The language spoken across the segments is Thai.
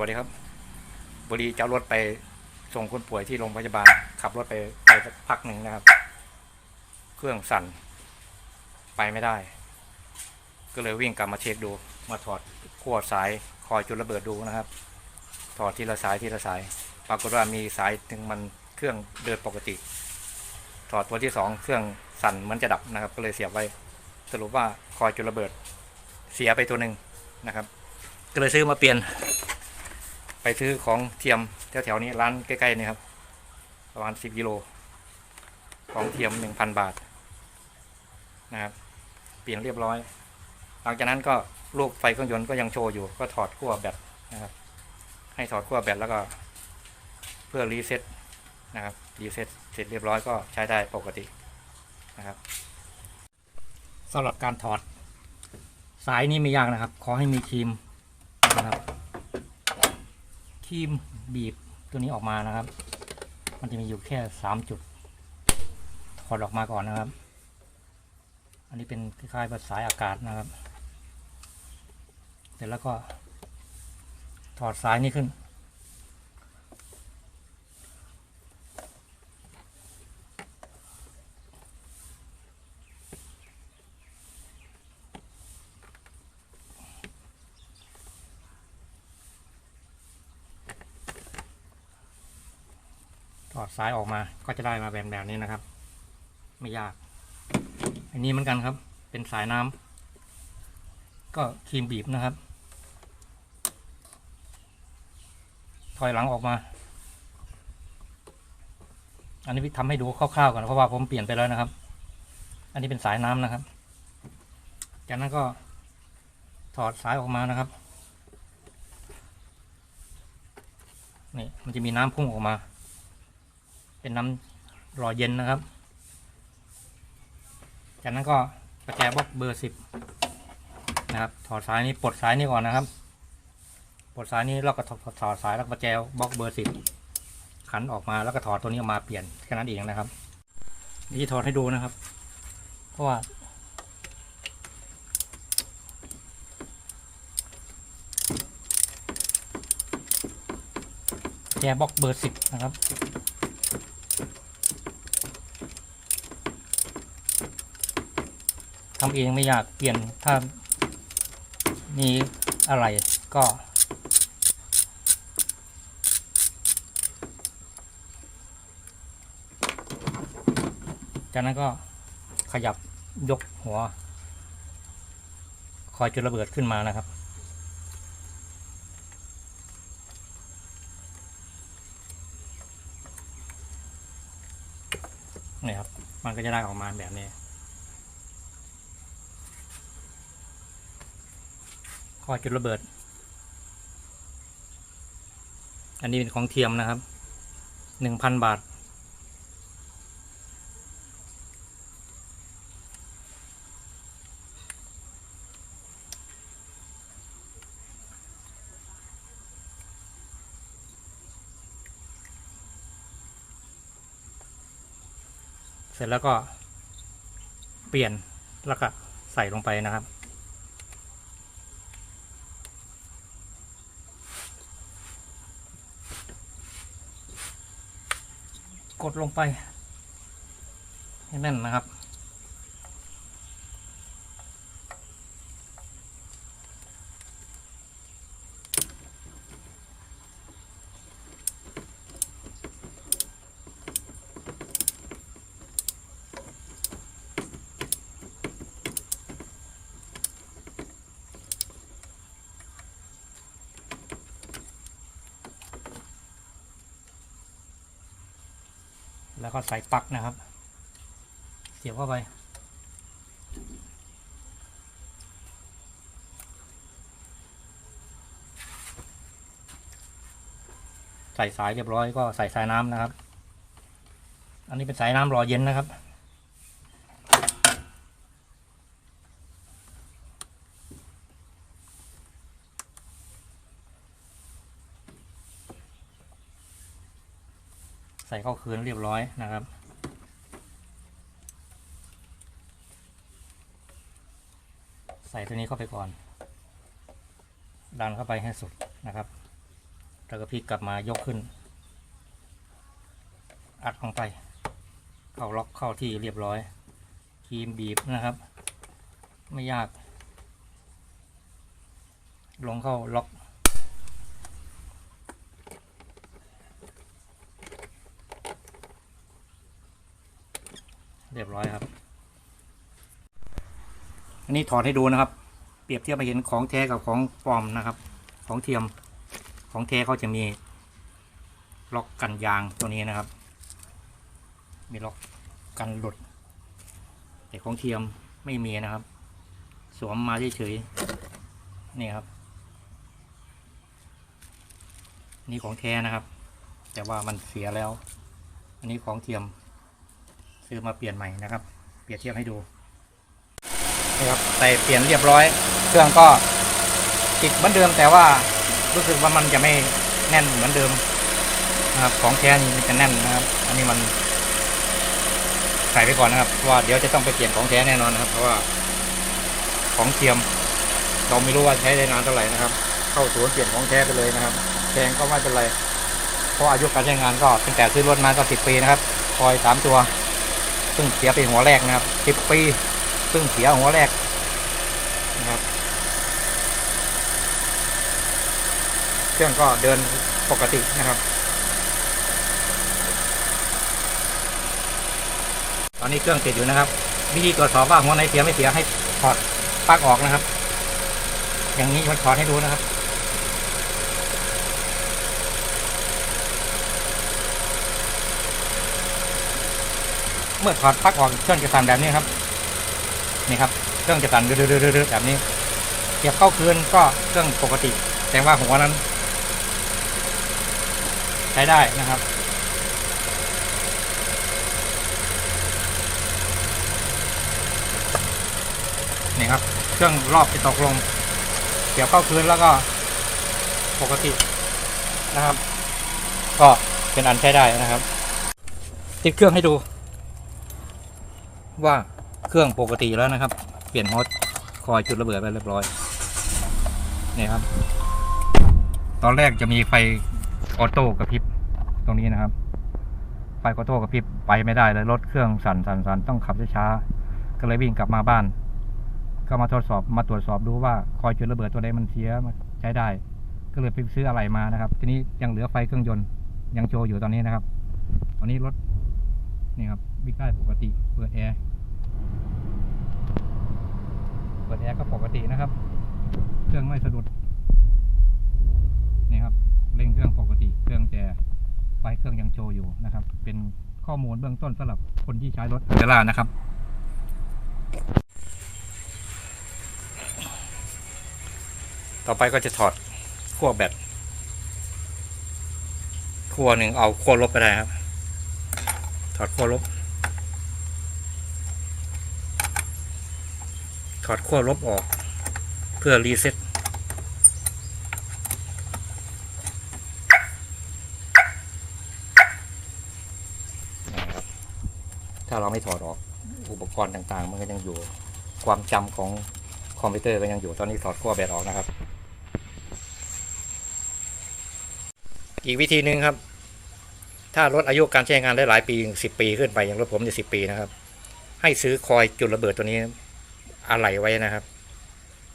วัสดีครับ บุรีจะรถไปส่งคนป่วยที่โรงพยาบาล ขับรถไปไปสักพักหนึ่งนะครับ เครื่องสั่น ไปไม่ได้ ก็เลยวิ่งกลับมาเช็คดู มาถอดขั้วสายคอยจุดระเบิดดูนะครับ ถอดทีละสายทีละสาย ปรากฏว่ามีสายถึงมันเครื่องเดินปกติ ถอดตัวที่สองเครื่องสั่นเหมือนจะดับนะครับ ก็เลยเสียบไว้ สรุปว่าคอยจุดระเบิด เสียไปตัวหนึ่งนะครับ ก็เลยซื้อมาเปลี่ยน ซื้อของเทียมแถวๆนี้ร้านใกล้ๆนี่ครับประมาณสิบกิโลของเทียมหนึ่งพันบาทนะครับเปลี่ยนเรียบร้อย หลังจากนั้นก็ลูกไฟเครื่องยนต์ก็ยังโชว์อยู่ ก็ถอดขั้วแบตนะครับ ให้ถอดขั้วแบตแล้วก็ เพื่อรีเซ็ตนะครับรีเซ็ตเสร็จเรียบร้อยก็ใช้ได้ปกตินะครับสำหรับการถอด สายนี้ไม่ยากนะครับ ขอให้มีครีมนะครับ ที่บีบตัวนี้ออกมานะครับ มันจะมีอยู่แค่สามจุดถอดออกมาก่อนนะครับ อันนี้เป็นคล้ายๆแบบสายอากาศนะครับ เสร็จแล้วก็ถอดสายนี้ขึ้น ถอดสายออกมาก็จะได้มาแบบแบบนี้นะครับ ไม่ยาก อันนี้เหมือนกันครับ เป็นสายน้ำก็ครีมบีบนะครับ ถอยหลังออกมา อันนี้พี่ทำให้ดูคร่าวๆก่อนเพราะว่าผมเปลี่ยนไปแล้วนะครับ อันนี้เป็นสายน้ำนะครับ จากนั้นก็ถอดสายออกมานะครับนี่มันจะมีน้ำพุ่งออกมา เป็นน้ำรอเย็นนะครับ จากนั้นก็ประแจบล็อกเบอร์สิบนะครับ ถอดสายนี้ปลดสายนี้ก่อนนะครับ ปลดสายนี้แล้วก็ถอดถอดสายแล้วประแจบล็อกเบอร์สิบขันออกมาแล้วก็ถอดตัวนี้ออกมาเปลี่ยนแค่นั้นเองนะครับนี่ถอดให้ดูนะครับ เพราะว่าแจบล็อกเบอร์สิบนะครับ ทำเองไม่ยากเปลี่ยนถ้ามีอะไรก็จากนั้นก็ขยับยกหัว คอยจุดระเบิดขึ้นมานะครับ นี่ครับ มันก็จะได้ออกมาแบบนี้ คอจุดระเบิด อันนี้เป็นของเทียมนะครับหนึ่งพันบาท เสร็จแล้วก็เปลี่ยนแล้วก็ใส่ลงไปนะครับ ลงไปให้แน่นนะครับ แล้วก็ใส่ปลั๊กนะครับ เสียบเข้าไป ใส่สายเรียบร้อยก็ใส่สายน้ำนะครับ อันนี้เป็นสายน้ำรอเย็นนะครับ ใส่เข้าคืนเรียบร้อยนะครับ ใส่ตัวนี้เข้าไปก่อน ดันเข้าไปให้สุดนะครับ แล้วก็พลิกกลับมายกขึ้น อัดลงไป เข้าล็อกเข้าที่เรียบร้อยครีมบีบนะครับ ไม่ยาก ลงเข้าล็อก เรียบร้อยครับ อันนี้ถอดให้ดูนะครับ เปรียบเทียบมาเห็นของแท้กับของปลอมนะครับ ของเทียมของแท้เขาจะมีล็อกกันยางตัวนี้นะครับ มีล็อกกันหลุด แต่ของเทียมไม่มีนะครับ สวมมาเฉยๆนี่ครับ นี่ของแท้นะครับ แต่ว่ามันเสียแล้ว อันนี้ของเทียม ซื้อมาเปลี่ยนใหม่นะครับ เปรียบเทียบให้ดูนี่ครับใส่เปลี่ยนเรียบร้อย เครื่องก็ติดเหมือนเดิมแต่ว่ารู้สึกว่ามันจะไม่แน่นเหมือนเดิมนะครับของแท้นี่มันจะแน่นนะครับ อันนี้มันใส่ไปก่อนนะครับเพราะว่าเดี๋ยวจะต้องไปเปลี่ยนของแท้แน่นอนนะครับ เพราะว่าของเทียม เราไม่รู้ว่าใช้ได้นานเท่าไหร่นะครับ เข้าศูนย์เปลี่ยนของแท้ไปเลยนะครับแพงก็ไม่เป็นไรเพราะอายุการใช้งานก็ตั้งแต่ซื้อรถมาก็สิบปีนะครับคอยสามตัว ซึ่งเสียไปหัวแรกนะครับสิบปีซึ่งเสียหัวแรกนะครับเครื่องก็เดินปกตินะครับ ตอนนี้เครื่องติดอยู่นะครับ วิธีตรวจสอบว่าหัวไหนเสียไม่เสียให้ถอดปลั๊กออกนะครับ อย่างนี้มันถอดให้ดูนะครับ เมื่อถอดปลั๊กออกเครื่องจะสั่นแบบนี้ครับนี่ครับเครื่องจะสั่นดื้อๆๆแบบนี้เก็บเข้าคืนก็เครื่องปกติ แต่ว่าหัวนั้น ใช้ได้นะครับนี่ครับ เครื่องรอบจะตกลงเกี่ยวเข้าคืนแล้วก็ปกตินะครับ ก็เป็นอันใช้ได้นะครับ ติดเครื่องให้ดู ว่าเครื่องปกติแล้วนะครับ เปลี่ยนฮอตคอยจุดระเบิดไปเรียบร้อยนี่ครับ ตอนแรกจะมีไฟออโต้กระพริบตรงนี้นะครับ ไฟออโต้กระพริบไปไม่ได้เลยรถเครื่องสั่นสั่นสั่นต้องขับช้าๆก็เลยวิ่งกลับมาบ้าน ก็มาทดสอบมาตรวจสอบดูว่าคอยจุดระเบิดตัวใดมันเสียใช้ได้ ก็เลยไปซื้ออะไรมานะครับ ทีนี้ยังเหลือไฟเครื่องยนต์ยังโชว์อยู่ตอนนี้นะครับ ตอนนี้รถนี่ครับวิ่งได้ปกติเปิดแอร์เปิ ดแอร์ก็ปกตินะครับ เครื่องไม่สะดุดนี่ครับเร่งเครื่องปกติ เครื่องแต่ไฟเครื่องยังโชว์อยู่นะครับ เป็นข้อมูลเบื้องต้นสำหรับคนที่ใช้รถเวลานะครับ ต่อไปก็จะถอดขั้วแบตขั้วหนึ่งเอาขั้วลบไปได้ครับ ถอดขั้วลบ ถอดขั้วลบออก เพื่อรีเซ็ตนะครับถ้าเราไม่ถอดออกอุปกรณ์ต่างๆ มันก็ยังอยู่ความจำของคอมพิวเตอร์ก็ยังอยู่ตอนนี้ถอดขั้วแบตออกนะครับ อีกวิธีหนึ่งครับ ถ้ารถอายุการใช้งานได้หลายปีสิบปีขึ้นไปอย่างรถผมจะสิบปีนะครับ ให้ซื้อคอยจุดระเบิดตัวนี้ อะไหล่ไว้นะครับ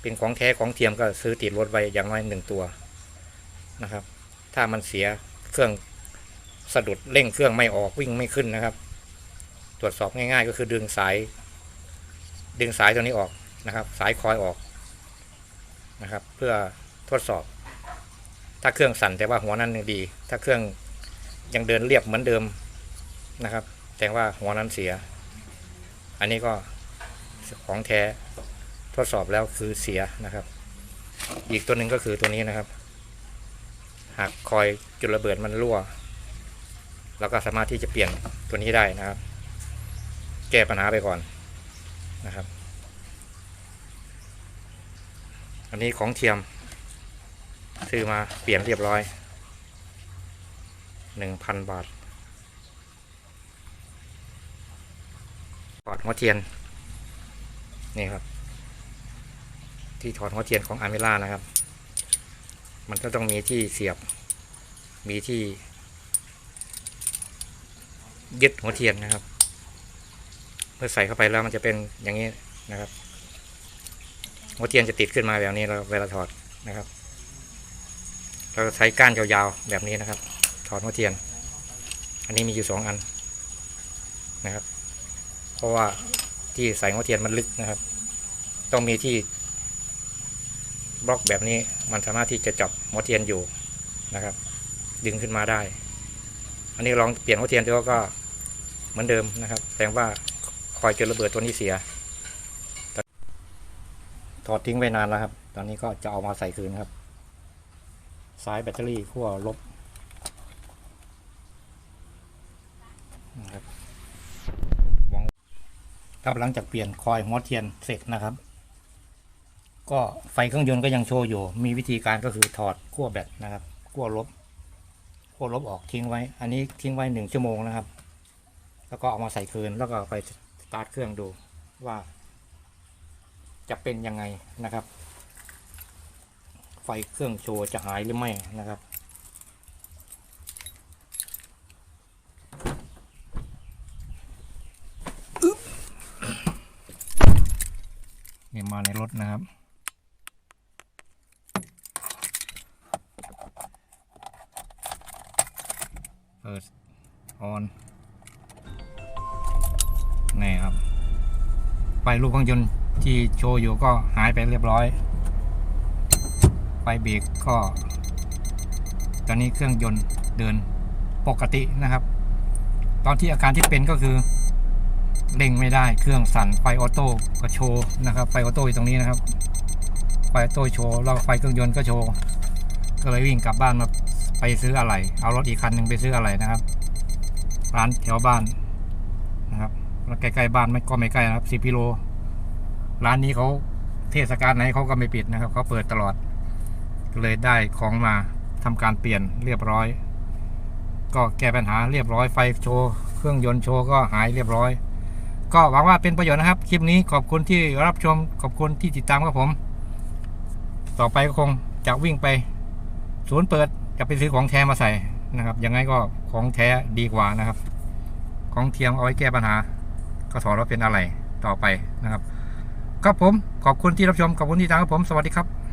เป็นของแท้ของเทียมก็ซื้อติดรถไว้อย่างน้อยหนึ่งตัวนะครับ ถ้ามันเสียเครื่องสะดุดเร่งเครื่องไม่ออกวิ่งไม่ขึ้นนะครับ ตรวจสอบง่ายๆ ก็คือดึงสาย ดึงสายตัวนี้ออกนะครับ สายคอยออกนะครับ เพื่อทดสอบ ถ้าเครื่องสั่นแต่ว่าหัวนั้นยังดี ถ้าเครื่องยังเดินเรียบเหมือนเดิมนะครับ แต่ว่าหัวนั้นเสีย อันนี้ก็ ของแท้ทดสอบแล้วคือเสียนะครับ อีกตัวหนึ่งก็คือตัวนี้นะครับ หากคอยจุดระเบิดมันรั่วเราก็สามารถที่จะเปลี่ยนตัวนี้ได้นะครับ แก้ปัญหาไปก่อนนะครับ อันนี้ของเทียมซื้อมาเปลี่ยนเรียบร้อยหนึ่งพันบาทถอดหัวเทียน นี่ครับ ที่ถอดหัวเทียนของอามิล่านะครับ มันก็ต้องมีที่เสียบ มีที่ยึดหัวเทียนนะครับ เมื่อใส่เข้าไปแล้วมันจะเป็นอย่างนี้นะครับ หัวเทียนจะติดขึ้นมาแบบนี้แล้วเวลาถอดนะครับ เราใช้ก้านยาวๆแบบนี้นะครับ ถอดหัวเทียน อันนี้มีอยู่สองอันนะครับ เพราะว่า ที่ใส่หัวเทียนมันลึกนะครับ ต้องมีที่บล็อกแบบนี้มันสามารถที่จะจับหัวเทียนอยู่นะครับ ดึงขึ้นมาได้ อันนี้ลองเปลี่ยนหัวเทียนดูก็เหมือนเดิมนะครับแสดงว่าคอยเจอระเบิดตัวนี้เสียถอดทิ้งไว้นานแล้วครับ ตอนนี้ก็จะเอามาใส่คืนครับ สายแบตเตอรี่ขั้วลบนะครับ ครับหลังจากเปลี่ยนคอยหัวเทียนเสร็จนะครับ ก็ไฟเครื่องยนต์ก็ยังโชว์อยู่ มีวิธีการก็คือถอดขั้วแบตนะครับขั้วลบขั้วลบออกทิ้งไว้ อันนี้ทิ้งไว้หนึ่งชั่วโมงนะครับ แล้วก็เอามาใส่คืนแล้วก็ไปสตาร์ทเครื่องดูว่า จะเป็นยังไงนะครับ ไฟเครื่องโชว์จะหายหรือไม่นะครับ นะครับ เปิดออนนี่ครับ ไฟลูกเครื่องยนต์ที่โชว์อยู่ก็หายไปเรียบร้อย ไฟเบรกก็ ตอนนี้เครื่องยนต์เดินปกตินะครับ ตอนที่อาการที่เป็นก็คือ เร่งไม่ได้เครื่องสั่นไฟออโต้ก็โชว์นะครับ ไฟออโต้อยู่ตรงนี้นะครับ ไฟออโต้โชว์แล้วไฟเครื่องยนต์ก็โชว์ ก็เลยวิ่งกลับบ้านมาไปซื้ออะไร เอารถอีกคันหนึ่งไปซื้ออะไรนะครับ ร้านแถวบ้านนะครับแล้ใกล้ๆบ้านไม่ก็ไม่ใกล้นะครับสิบกิโล ร้านนี้เขาเทศกาลไหนเขาก็ไม่ปิดนะครับเขาเปิดตลอดก็เลยได้ของมาทำการเปลี่ยนเรียบร้อย ก็แก้ปัญหาเรียบร้อยไฟโชว์ เครื่องยนต์โชว์ก็หายเรียบร้อย ก็หวังว่าเป็นประโยชน์นะครับ คลิปนี้ขอบคุณที่รับชมขอบคุณที่ติดตามครับผม ต่อไปก็คงจะวิ่งไปศูนย์เปิดจะไปซื้อของแท้มาใส่นะครับยังไงก็ของแท้ดีกว่านะครับ ของเทียมเอาไว้แก้ปัญหา ก็ถอดว่าเป็นอะไรต่อไปนะครับครับผมขอบคุณที่รับชมขอบคุณที่ติดตามครับผมสวัสดีครับ